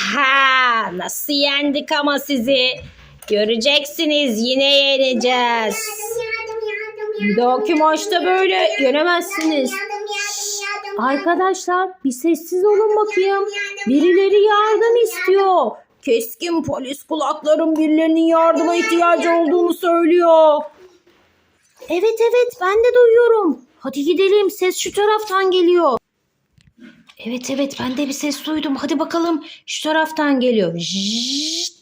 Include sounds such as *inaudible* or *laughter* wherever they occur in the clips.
Haha nasıl yendik ama sizi. Göreceksiniz yine yeneceğiz. Maçta böyle yenemezsiniz. Arkadaşlar bir sessiz olun bakayım. Birileri yardım istiyor. Keskin polis kulaklarım birilerinin yardıma ihtiyacı olduğunu söylüyor. Evet evet ben de duyuyorum. Hadi gidelim ses şu taraftan geliyor. Evet evet ben de bir ses duydum. Hadi bakalım şu taraftan geliyor. Jşşt.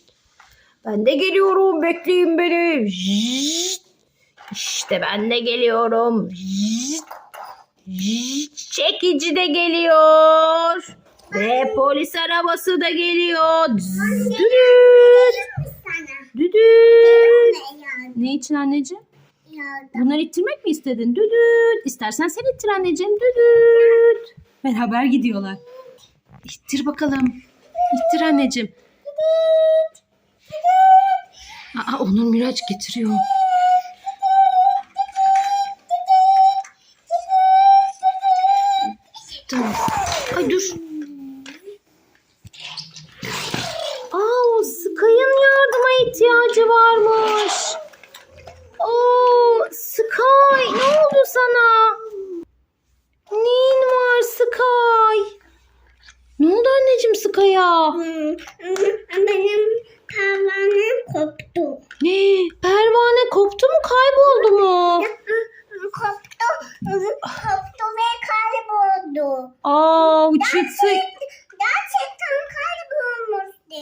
Ben de geliyorum bekleyin beni. Jşşt. İşte ben de geliyorum. Jşşt. Jşşt. Çekici de geliyor. Ve polis arabası da geliyor. Düdüt. Düdüt. Ne için anneciğim? Bunları ittirmek mi istedin? Düdüt. İstersen sen ittir anneciğim. Düdüt. Beraber gidiyorlar. İttir bakalım. İttir anneciğim. Aa, Onur Miraç getiriyor. Tamam. Ay dur. Aa, o Sky'ın yardıma ihtiyacı varmış. Oo, Sky ne oldu sana? Neyin var Sky? Ne oldu anneciğim Benim pervanem koptu. Ne? Pervane koptu mu kayboldu mu? Koptu. Koptu ve kayboldu. Aa çıktı. Gerçekten kaybolmuştu.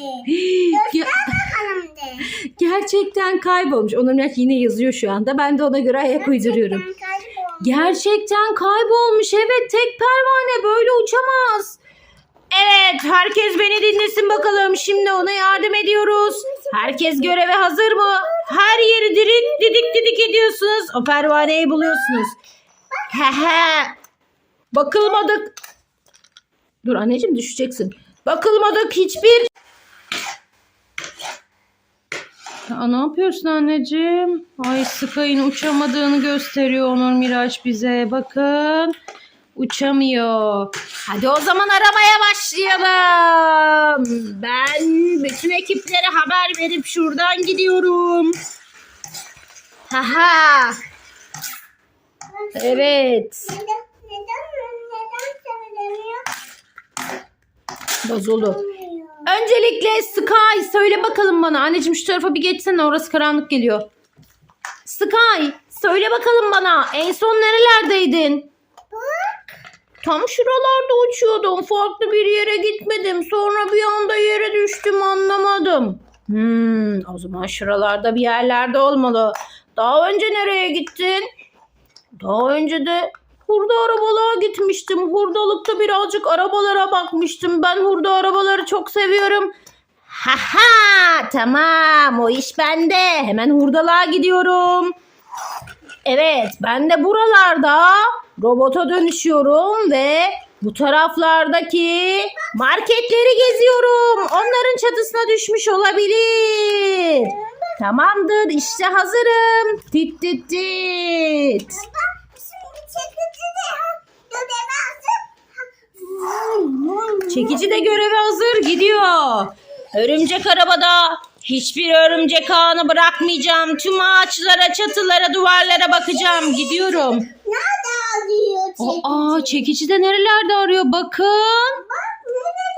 Ya- Bakalım de. gerçekten kaybolmuş. Onur Miraç yine yazıyor şu anda. Ben de ona göre ayak uyduruyorum. Gerçekten kaybolmuş. Gerçekten kaybolmuş. Evet tek pervane böyle uçamaz. Evet herkes beni dinlesin bakalım. Şimdi ona yardım ediyoruz. Herkes göreve hazır mı? Her yeri didik didik didik ediyorsunuz. O pervaneyi buluyorsunuz. Hehe. Bakılmadık. Dur anneciğim düşeceksin. Bakılmadık hiçbir ya ne yapıyorsun anneciğim? Ay Sky'ın uçamadığını gösteriyor Onur Miraç bize. Bakın. Uçamıyor. Hadi o zaman aramaya başlayalım. Ben bütün ekiplere haber verip şuradan gidiyorum. Haha. Evet. Neden, neden, neden söylemiyor? Bozuldu. Öncelikle Sky söyle bakalım bana. Anneciğim şu tarafa bir geçsene orası karanlık geliyor. Sky söyle bakalım bana. En son nerelerdeydin? Tam şuralarda uçuyordum. Farklı bir yere gitmedim. Sonra bir anda yere düştüm anlamadım. Hmm, o zaman şuralarda bir yerlerde olmalı. Daha önce nereye gittin? Daha önce de hurda arabalığa gitmiştim. Hurdalıkta birazcık arabalara bakmıştım. Ben hurda arabaları çok seviyorum. Haha tamam o iş bende. Hemen hurdalığa gidiyorum. Evet ben de buralarda robota dönüşüyorum ve bu taraflardaki marketleri geziyorum. Onların çatısına düşmüş olabilir. Tamamdır işte hazırım. Tit tit tit. Çekici de göreve hazır gidiyor. Örümcek arabada hiçbir örümcek ağını bırakmayacağım. Tüm ağaçlara, çatılara, duvarlara bakacağım. Gidiyorum. Nerede alıyor çekici? Aa çekici de nerelerde arıyor bakın. Bak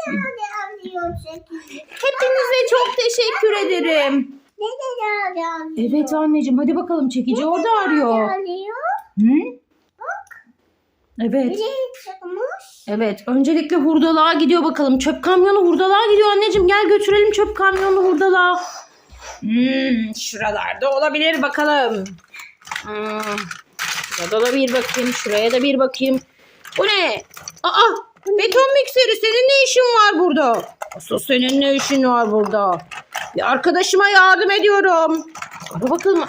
nerede alıyor çekici? Hepinize çok teşekkür ederim. Nerede alıyor? Evet anneciğim hadi bakalım çekici orada arıyor. Evet. Nereye çıkmış? Evet. Öncelikle hurdalığa gidiyor bakalım. Çöp kamyonu hurdalığa gidiyor anneciğim. Gel götürelim çöp kamyonunu hurdalığa. Hmm, şuralarda olabilir bakalım. Hmm, şurada da bir bakayım. Şuraya da bir bakayım. Bu ne? Aa, beton mikseri. Senin ne işin var burada? Asıl senin ne işin var burada? Bir arkadaşıma yardım ediyorum. Dur bakalım.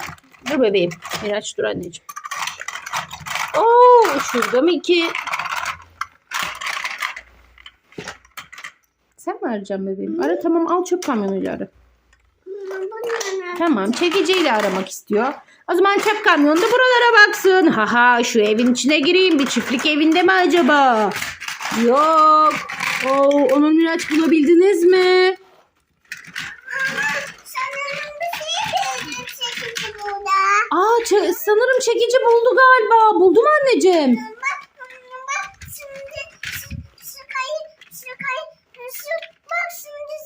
Dur bebeğim. Miraç dur anneciğim. Oo, mı iki? Sen mi arayacaksın bebeğim? Ara tamam al çöp kamyonuyla ara. Tamam çekiciyle aramak istiyor. O zaman çöp kamyonu da buralara baksın. Haha şu evin içine gireyim. Bir çiftlik evinde mi acaba? Yok. Oo, onun ilaç bulabildiniz mi? Sanırım çekici buldu galiba. Buldu mu anneciğim? Bak, bak şimdi sıkayı, sıkayı, sık, bak şimdi,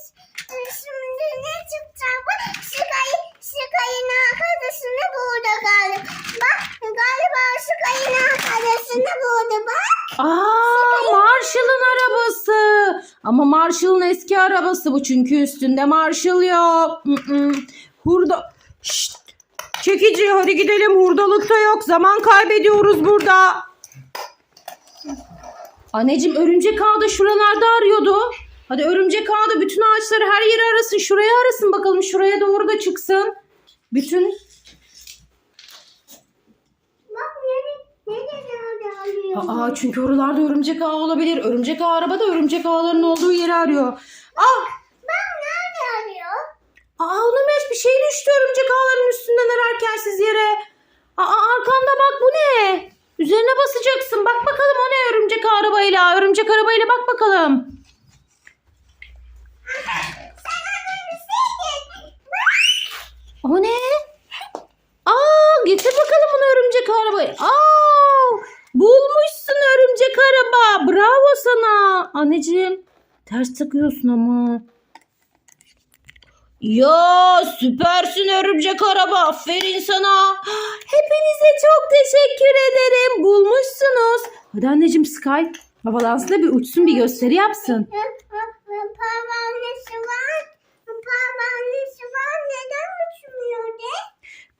şimdi ne çıkacak? Bak sıkayı, sıkayın arkadaşını buldu galiba. Bak galiba sıkayın arkadaşını buldu bak. Aa, Marshall'ın arabası. Ama Marshall'ın eski arabası bu çünkü üstünde Marshall yok. Hurda. Şşt. Çekici hadi gidelim hurdalıkta yok. Zaman kaybediyoruz burada. Anneciğim örümcek ağı da şuralarda arıyordu. Hadi örümcek ağı da bütün ağaçları her yere arasın. Şuraya arasın bakalım. Şuraya doğru da çıksın. Bütün? Aa çünkü oralarda örümcek ağı olabilir. Örümcek ağı arabada örümcek ağlarının olduğu yeri arıyor. Ah! Bak nerede alıyor? Aa Numeş bir şey düştü örümcek ağların üstünden ararken siz yere. Aa arkanda bak bu ne? Üzerine basacaksın. Bak bakalım o ne örümcek arabayla. Örümcek arabayla bak bakalım. O ne? Aa getir bakalım bunu örümcek arabayı. Aa bulmuşsun örümcek araba. Bravo sana. Anneciğim ters takıyorsun ama. Ya süpersin örümcek araba. Aferin sana. Hepinize çok teşekkür ederim. Bulmuşsunuz. Hadi anneciğim Sky babalansın da bir uçsun bir gösteri yapsın. Pervanesi var. Pervanesi var. Neden uçmuyor de?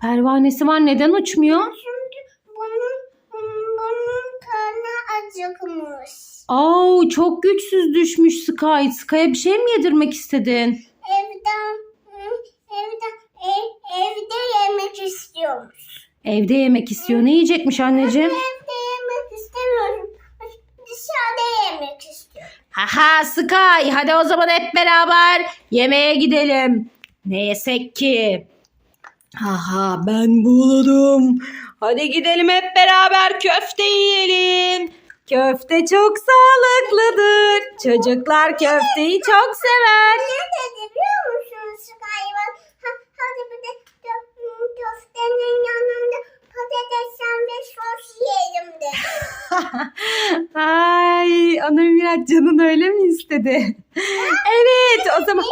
Pervanesi var neden uçmuyor? Çünkü bunun bunun karnı acıkmış. Aa çok güçsüz düşmüş Sky. Sky'a bir şey mi yedirmek istedin? Evden evde ev, evde yemek istiyormuş. Evde yemek istiyor. Ne yiyecekmiş anneciğim? Evde yemek istemiyorum. Dışarıda yemek istiyorum. Haha Sky hadi o zaman hep beraber yemeğe gidelim. Ne yesek ki? Haha ben buldum. Hadi gidelim hep beraber köfte yiyelim. Köfte çok sağlıklıdır. Çocuklar köfteyi çok sever. Ne biliyor musunuz hayvan? Ha, hadi bir de kö- köftenin yanında patates ve sos yiyelim dedi. *laughs* Ay Onur Miraç canın öyle mi istedi? *laughs* evet o zaman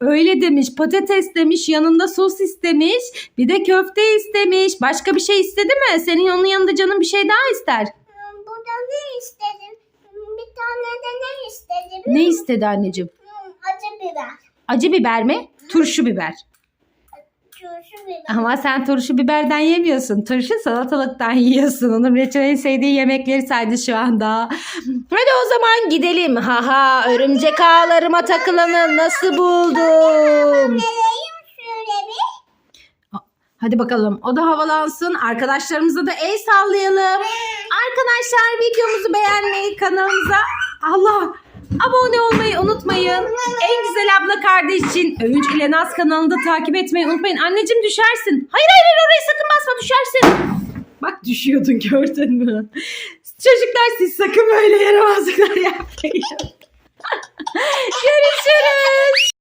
öyle demiş patates demiş yanında sos istemiş bir de köfte istemiş başka bir şey istedi mi? Senin onun yanında canın bir şey daha ister. Ne istedim? Bir tane de ne istedim? Ne istedi anneciğim? Hmm, Acı biber. Acı biber mi? Turşu biber. Turşu biber. Ama sen turşu biberden yemiyorsun. Turşu salatalıktan *laughs* yiyorsun. Miraç'ın en sevdiği yemekleri saydı şu anda. Hadi o zaman gidelim. Haha örümcek ağlarıma takılanı nasıl buldum? Hadi bakalım o da havalansın. Arkadaşlarımıza da el sallayalım. Arkadaşlar videomuzu beğenmeyi kanalımıza Allah abone olmayı unutmayın. En güzel abla kardeş için Övünç ile Naz kanalını da takip etmeyi unutmayın. Anneciğim düşersin. Hayır hayır hayır, oraya sakın basma düşersin. Bak düşüyordun gördün mü? Çocuklar siz sakın böyle yaramazlıklar yapmayın. *laughs* Görüşürüz.